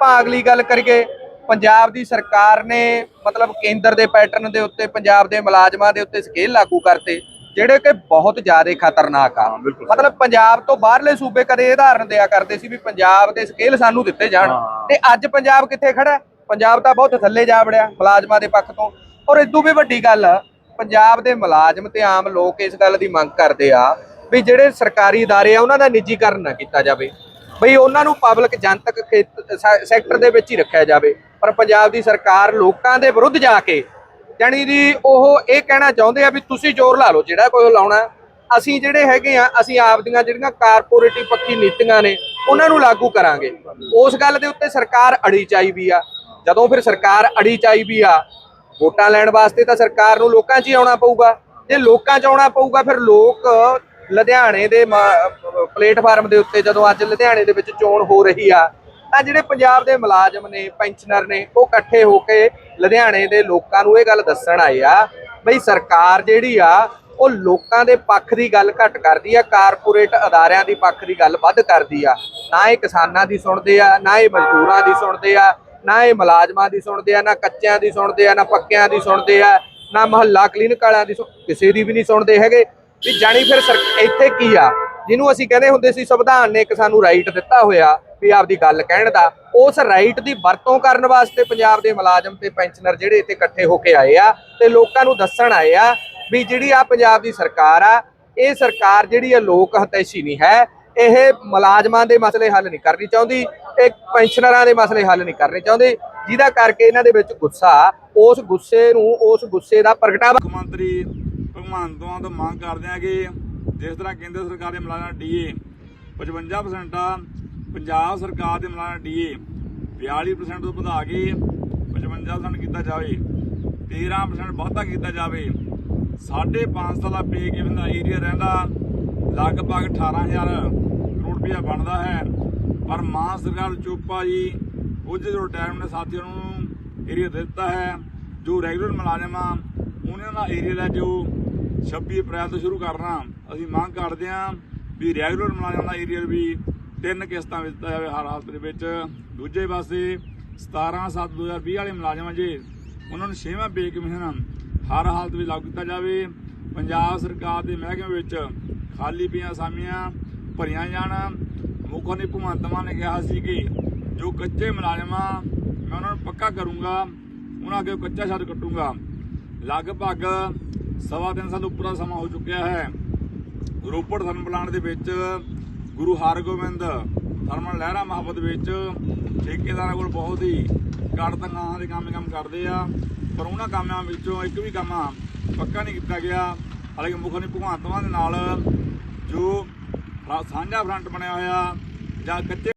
ਆਪਾਂ ਅਗਲੀ ਗੱਲ ਕਰੀਏ ਪੰਜਾਬ ਦੀ ਸਰਕਾਰ ਨੇ ਮਤਲਬ ਕੇਂਦਰ ਦੇ ਪੈਟਰਨ ਦੇ ਉੱਤੇ ਪੰਜਾਬ ਦੇ ਮੁਲਾਜ਼ਮਾਂ ਦੇ ਉੱਤੇ ਸਕੇਲ ਲਾਗੂ ਕਰਤੇ ਜਿਹੜੇ ਕਿ ਬਹੁਤ ਜ਼ਿਆਦਾ ਖਤਰਨਾਕ ਆ ਬਿਲਕੁਲ। ਮਤਲਬ ਪੰਜਾਬ ਤੋਂ ਬਾਹਰਲੇ ਸੂਬੇ ਕਦੇ ਇਹ ਉਦਾਹਰਨ ਦਿਆ ਕਰਦੇ ਸੀ ਵੀ ਪੰਜਾਬ ਦੇ ਸਕੇਲ ਸਾਨੂੰ ਦਿੱਤੇ ਜਾਣ ਹਾਂ। ਤੇ ਅੱਜ ਪੰਜਾਬ ਕਿੱਥੇ ਖੜਾ ਹੈ? ਪੰਜਾਬ ਤਾਂ ਬਹੁਤ ਥੱਲੇ ਜਾ ਵੜਿਆ ਮੁਲਾਜ਼ਮਾਂ ਦੇ ਪੱਖ ਤੋਂ ਔਰ ਇਦੋਂ ਵੀ ਵੱਡੀ ਗੱਲ ਪੰਜਾਬ ਦੇ ਮੁਲਾਜ਼ਮ ਤੇ ਆਮ ਲੋਕ ਇਸ ਗੱਲ ਦੀ ਮੰਗ ਕਰਦੇ ਆ ਵੀ ਜਿਹੜੇ ਸਰਕਾਰੀ ادارے ਆ ਉਹਨਾਂ ਦਾ ਨਿੱਜੀਕਰਨ ਨਾ ਕੀਤਾ ਜਾਵੇ ਬਈ ਉਹਨਾਂ ਨੂੰ ਪਬਲਿਕ ਜਨਤਕ ਖੇਤ- ਸੈਕਟਰ ਦੇ ਵਿੱਚ ਹੀ ਰੱਖਿਆ ਜਾਵੇ। ਪਰ ਪੰਜਾਬ ਦੀ ਸਰਕਾਰ ਲੋਕਾਂ ਦੇ ਵਿਰੁੱਧ ਜਾ ਕੇ ਜਾਣੀ ਦੀ ਉਹ ਇਹ ਕਹਿਣਾ ਚਾਹੁੰਦੇ ਆ ਵੀ ਤੁਸੀਂ ਜ਼ੋਰ ਲਾ ਲਓ, ਜਿਹੜਾ ਕੋਈ ਲਾਉਣਾ। ਅਸੀਂ ਜਿਹੜੇ ਹੈਗੇ ਆ, ਅਸੀਂ ਆਪਦੀਆਂ ਜਿਹੜੀਆਂ ਕਾਰਪੋਰੇਟਿਵ ਪੱਖੀ ਨੀਤੀਆਂ ਨੇ, ਉਹਨਾਂ ਨੂੰ ਲਾਗੂ ਕਰਾਂਗੇ। ਉਸ ਗੱਲ ਦੇ ਉੱਤੇ ਸਰਕਾਰ ਅੜੀ ਚਾਈ ਵੀ ਆ। ਜਦੋਂ ਫਿਰ ਸਰਕਾਰ ਅੜੀ ਚਾਈ ਵੀ ਆ, ਵੋਟਾਂ ਲੈਣ ਵਾਸਤੇ ਤਾਂ ਸਰਕਾਰ ਨੂੰ ਲੋਕਾਂ 'ਚ ਹੀ ਆਉਣਾ ਪਊਗਾ। ਜੇ ਲੋਕਾਂ 'ਚ ਆਉਣਾ ਪਊਗਾ, ਫਿਰ ਲੋਕ ਲੁਧਿਆਣੇ ਦੇ ਪਲੇਟਫਾਰਮ ਦੇ ਉੱਤੇ ਜਦੋਂ ਅੱਜ ਲੁਧਿਆਣੇ ਦੇ ਵਿੱਚ ਚੋਣ ਹੋ ਰਹੀ ਆ, ਤਾਂ ਜਿਹੜੇ ਪੰਜਾਬ ਦੇ ਮੁਲਾਜ਼ਮ ਨੇ, ਪੈਨਸ਼ਨਰ ਨੇ, ਉਹ ਇਕੱਠੇ ਹੋ ਕੇ ਲੁਧਿਆਣੇ ਦੇ ਲੋਕਾਂ ਨੂੰ ਇਹ ਗੱਲ ਦੱਸਣ ਆਏ ਆ ਬਈ ਸਰਕਾਰ ਜਿਹੜੀ ਆ, ਉਹ ਲੋਕਾਂ ਦੇ ਪੱਖ ਦੀ ਗੱਲ ਘੱਟ ਕਰਦੀ ਆ, ਕਾਰਪੋਰੇਟ ਅਦਾਰਿਆਂ ਦੀ ਪੱਖ ਦੀ ਗੱਲ ਵੱਧ ਕਰਦੀ ਆ। ਨਾ ਇਹ ਕਿਸਾਨਾਂ ਦੀ ਸੁਣਦੇ ਆ, ਨਾ ਇਹ ਮਜ਼ਦੂਰਾਂ ਦੀ ਸੁਣਦੇ ਆ, ਨਾ ਇਹ ਮੁਲਾਜ਼ਮਾਂ ਦੀ ਸੁਣਦੇ ਆ, ਨਾ ਕੱਚਿਆਂ ਦੀ ਸੁਣਦੇ ਆ, ਨਾ ਪੱਕਿਆਂ ਦੀ ਸੁਣਦੇ ਆ, ਨਾ ਮਹੱਲਾ ਕਲੀਨਿਕ ਵਾਲਿਆਂ ਦੀ ਸੁ- ਕਿਸੇ ਦੀ ਵੀ ਨਹੀਂ ਸੁਣਦੇ ਹੈਗੇ। ਵੀ ਜਾਣੀ ਫਿਰ ਸਰ- ਇੱਥੇ ਕੀ ਆ? ਜਿਹਨੂੰ ਅਸੀਂ ਕਹਿੰਦੇ ਹੁੰਦੇ ਸੀ ਸੰਵਿਧਾਨ ਨੇ ਇੱਕ ਸਾਨੂੰ ਰਾਈਟ ਦਿੱਤਾ ਹੋਇਆ ਵੀ ਆਪਦੀ ਗੱਲ ਕਹਿਣ ਦਾ, ਉਸ ਰਾਈਟ ਦੀ ਵਰਤੋਂ ਕਰਨ ਵਾਸਤੇ ਪੰਜਾਬ ਦੇ ਮੁਲਾਜ਼ਮ ਤੇ ਪੈਨਸ਼ਨਰ ਜਿਹੜੇ ਇੱਥੇ ਇਕੱਠੇ ਹੋ ਕੇ ਆਏ ਆ ਤੇ ਲੋਕਾਂ ਨੂੰ ਦੱਸਣ ਆਏ ਆ ਵੀ ਜਿਹੜੀ ਆ ਪੰਜਾਬ ਦੀ ਸਰਕਾਰ ਆ, ਇਹ ਸਰਕਾਰ ਜਿਹੜੀ ਆ ਲੋਕ ਹਤੈਸ਼ੀ ਨਹੀਂ ਹੈ, ਇਹ ਮੁਲਾਜ਼ਮਾਂ ਦੇ ਮਸਲੇ ਹੱਲ ਨਹੀਂ ਕਰਨੀ ਚਾਹੁੰਦੀ, ਇਹ ਪੈਨਸ਼ਨਰਾਂ ਦੇ ਮਸਲੇ ਹੱਲ ਨਹੀਂ ਕਰਨੇ ਚਾਹੁੰਦੇ, ਜਿਹਦਾ ਕਰਕੇ ਇਹਨਾਂ ਦੇ ਵਿੱਚ ਗੁੱਸਾ, ਉਸ ਗੁੱਸੇ ਨੂੰ, ਉਸ ਗੁੱਸੇ ਦਾ ਪ੍ਰਗਟਾਵਾ ਮੁੱਖ ਮੰਤਰੀ ਭਗਵੰਤ ਮਾਨ ਤੋਂ ਮੰਗ ਕਰਦੇ ਆ ਕਿ ਜਿਸ ਤਰ੍ਹਾਂ ਕੇਂਦਰ ਸਰਕਾਰ ਦੇ ਮੁਲਾਜ਼ਮਾਂ ਡੀਏ 55% ਆ, ਪੰਜਾਬ ਸਰਕਾਰ ਦੇ ਮੁਲਾਜ਼ਮਾਂ ਡੀਏ 42% ਤੋਂ ਵਧਾ ਕੇ 55% ਕੀਤਾ ਜਾਵੇ 13% ਵਾਧਾ ਕੀਤਾ ਜਾਵੇ 5.5 ਸਾਲਾ ਪੇ ਗਿਵਨ ਦਾ ਏਰੀਆ ਰਹਿੰਦਾ, ਲਗਭਗ 18000 ਕਰੋੜ ਰੁਪਇਆ ਬਣਦਾ ਹੈ। ਪਰ ਮਾਨ ਸਰਕਾਰ ਚੋਪਾ ਜੀ, ਕੁਝ ਜੋ ਟਾਈਮ ਨੇ ਸਾਥੀਆਂ ਨੂੰ ਏਰੀਆ ਦਿੱਤਾ ਹੈ, ਜੋ ਰੈਗੂਲਰ ਮੁਲਾਜ਼ਮ ਆ, ਉਹਨਾਂ ਦਾ ਏਰੀਆ ਦਾ ਜੋ 26 ਅਪ੍ਰੈਲ ਤੋਂ ਸ਼ੁਰੂ ਕਰਨਾ। ਅਸੀਂ ਮੰਗ ਕਰਦੇ ਹਾਂ ਵੀ ਰੈਗੂਲਰ ਮੁਲਾਜ਼ਮਾਂ ਦਾ ਏਰੀਅਲ ਵੀ ਤਿੰਨ ਕਿਸ਼ਤਾਂ ਵਿੱਚ ਦਿੱਤਾ ਜਾਵੇ ਹਰ ਹਾਲਤ ਦੇ ਵਿੱਚ। ਦੂਜੇ ਪਾਸੇ 17 7 2020 ਵਾਲੇ ਮੁਲਾਜ਼ਮਾਂ ਜੇ, ਉਹਨਾਂ ਨੂੰ ਛੇਵਾਂ ਪੇ ਕਮਿਸ਼ਨ ਹਰ ਹਾਲਤ ਵਿੱਚ ਲਾਗੂ ਕੀਤਾ ਜਾਵੇ। ਪੰਜਾਬ ਸਰਕਾਰ ਦੇ ਮਹਿਕਮੇ ਵਿੱਚ ਖਾਲੀ ਪਈਆਂ ਅਸਾਮੀਆਂ ਭਰੀਆਂ ਜਾਣ। ਮੁੱਖ ਨੇ ਭਗਵੰਤ ਮਾਨ ਨੇ ਕਿਹਾ ਸੀ ਕਿ ਜੋ ਕੱਚੇ ਮੁਲਾਜ਼ਮ ਆ, ਮੈਂ ਉਹਨਾਂ ਨੂੰ ਪੱਕਾ ਕਰੂੰਗਾ, ਉਹਨਾਂ ਅੱਗੇ ਕੱਚਾ ਛੱਡ ਕੱਟੂੰਗਾ। ਲਗਭਗ ਸਵਾ ਤਿੰਨ ਸਾਲ ਉੱਪਰ ਦਾ ਸਮਾਂ ਹੋ ਚੁੱਕਿਆ ਹੈ। ਰੋਪੜ ਥਰਮਲ ਪਲਾਂਟ ਦੇ ਵਿੱਚ ਗੁਰੂ ਹਰਗੋਬਿੰਦ ਥਰਮਲ ਲਹਿਰਾ ਮੁਹੱਬਤ ਵਿੱਚ ਠੇਕੇਦਾਰਾਂ ਕੋਲ ਬਹੁਤ ਹੀ ਘੱਟ ਤਨਖਾਹਾਂ ਦੇ ਕੰਮ ਕੰਮ ਕਰਦੇ ਆ, ਪਰ ਉਹਨਾਂ ਕੰਮਾਂ ਵਿੱਚੋਂ ਇੱਕ ਵੀ ਕੰਮ ਪੱਕਾ ਨਹੀਂ ਕੀਤਾ ਗਿਆ। ਹਾਲਾਂਕਿ ਮੁੱਖ ਨੇ ਭਗਵੰਤ ਦੇ ਨਾਲ ਜੋ ਸਾਂਝਾ ਫਰੰਟ ਬਣਿਆ ਹੋਇਆ ਜਾਂ ਕੱਚੇ